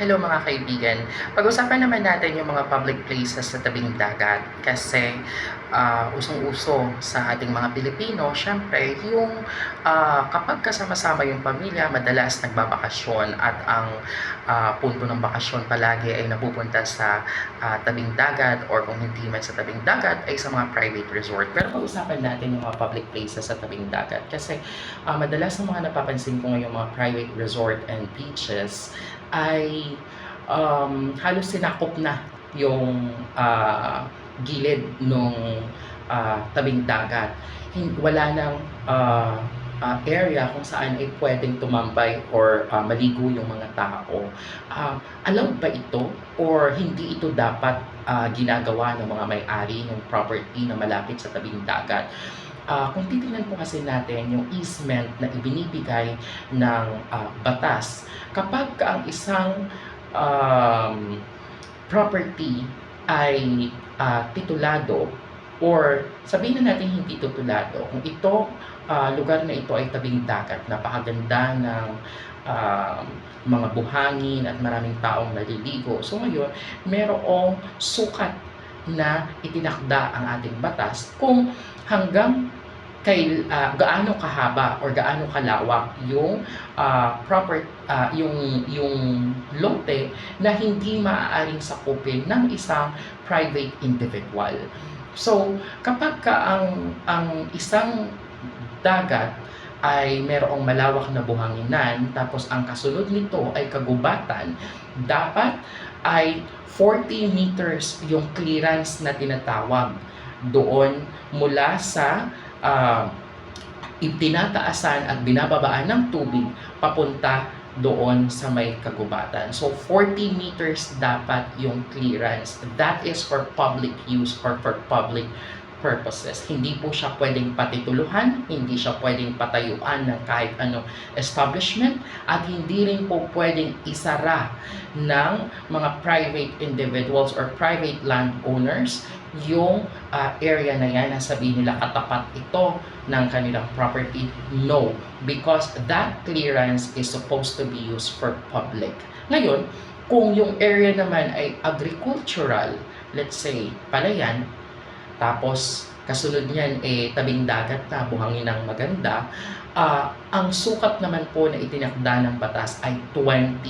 Hello mga kaibigan. Pag-usapan naman natin yung mga public places sa tabing dagat kasi ah, usong-uso sa ating mga Pilipino, syempre yung ah, kapag kasama-sama yung pamilya, madalas nagbabakasyon at ang ah, punto ng bakasyon palagi ay napupunta sa ah, tabing dagat or kung hindi man sa tabing dagat ay sa mga private resort. Pero pag-usapan natin yung mga public places sa tabing dagat kasi ah, madalas ng mga napapansin ko ngayong mga private resort and beaches ay um, halos sinakop na yung ah, gilid nung ah, tabing dagat. Wala nang ah, ah, area kung saan ay pwedeng tumambay or ah, maligo yung mga tao. Ah, allowed ba ito or hindi ito dapat ah, ginagawa ng mga may-ari ng property na malapit sa tabing dagat? Ah, kung titingnan po kasi natin yung easement na ibinibigay ng ah, batas, kapag ka ang isang um, property ay ah, titulado or sabihin na natin hindi titulado, kung ito, ah, lugar na ito ay tabing dagat, napakaganda ng um, mga buhangin at maraming taong naliligo. So ngayon, merong sukat na itinakda ang ating batas kung hanggang kay ah, gaano kahaba or gaano kalawak yung ah, proper ah, yung yung lote na hindi maaaring sakupin ng isang private individual. So, kapag ka ang ang isang dagat ay merong malawak na buhanginan tapos ang kasunod nito ay kagubatan, dapat ay 40 meters yung clearance na tinatawag doon mula sa uh, itinataasan at binababaan ng tubig papunta doon sa may kagubatan. So 40 meters dapat yung clearance. That is for public use or for public purposes. Hindi po siya pwedeng patituluhan, hindi siya pwedeng patayuan ng kahit anong establishment, at hindi rin po pwedeng isara ng mga private individuals or private landowners yung ah, area na yan na sabihin nila katapat ito ng kanilang property. No, because that clearance is supposed to be used for public. Ngayon, kung yung area naman ay agricultural, let's say, palayan, tapos kasunod niyan eh tabing dagat na buhangin ng maganda, ah, ang sukat naman po na itinakda ng batas ay 20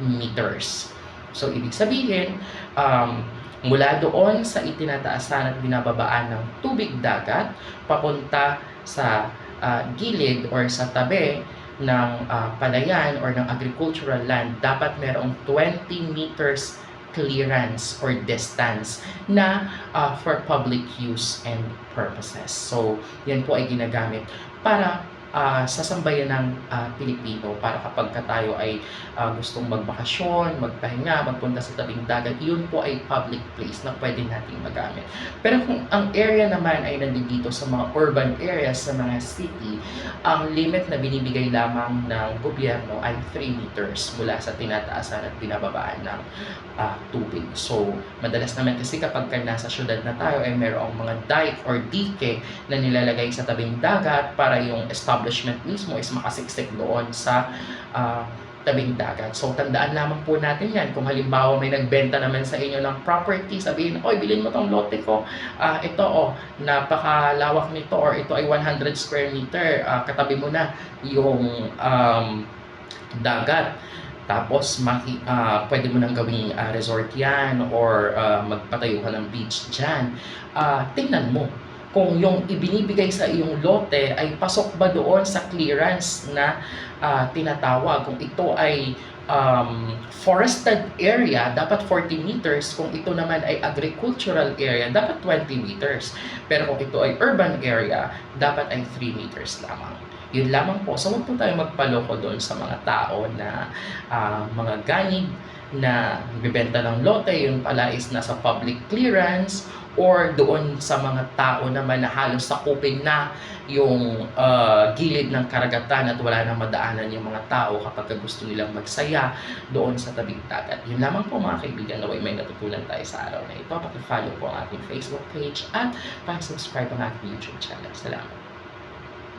meters. So ibig sabihin, um, mula doon sa itinataasan at binababaan ng tubig dagat papunta sa ah, gilid or sa tabi ng ah, palayan or ng agricultural land, dapat merong 20 meters clearance or distance na ah, for public use and purposes. So, yan po ay ginagamit para ah, sa sambayan ng ah, Pilipino para kapag ka tayo ay ah, gustong magbakasyon, magpahinga, magpunta sa tabing dagat, yun po ay public place na pwede nating magamit. Pero kung ang area naman ay nandito sa mga urban areas, sa mga city, ang limit na binibigay lamang ng gobyerno ay 3 meters mula sa tinataasan at binababaan ng ah, tubig. So, madalas naman kasi kapag ka nasa syudad na tayo ay mayroong mga dike or dike na nilalagay sa tabing dagat para yung establishment mismo is makasiksik doon sa ah, tabing dagat. So, tandaan lamang po natin yan. Kung halimbawa may nagbenta naman sa inyo ng property, sabihin, oy, bilhin mo tong lote ko. Ah, ito, oh, napakalawak nito or ito ay 100 square meter. Ah, katabi mo na yung um, dagat. Tapos, maki, ah, pwede mo nang gawing ah, resort yan or ah, magpatayo ka ng beach dyan. Ah, tingnan mo kung yung ibinibigay sa iyong lote ay pasok ba doon sa clearance na ah, tinatawag. Kung ito ay um, forested area, dapat 40 meters. Kung ito naman ay agricultural area, dapat 20 meters. Pero kung ito ay urban area, dapat ay 3 meters lamang. Yun lamang po. So, huwag po tayo magpaloko doon sa mga tao na ah, mga ganid na bibenta ng lote, yun pala is nasa public clearance or doon sa mga tao naman na halos sakupin na yung ah, gilid ng karagatan at wala nang madaanan yung mga tao kapag gusto nilang magsaya doon sa tabing dagat. Yun lamang po mga kaibigan na may natutunan tayo sa araw na ito. Paki-follow po ang ating Facebook page at paki-subscribe ang ating YouTube channel. Salamat.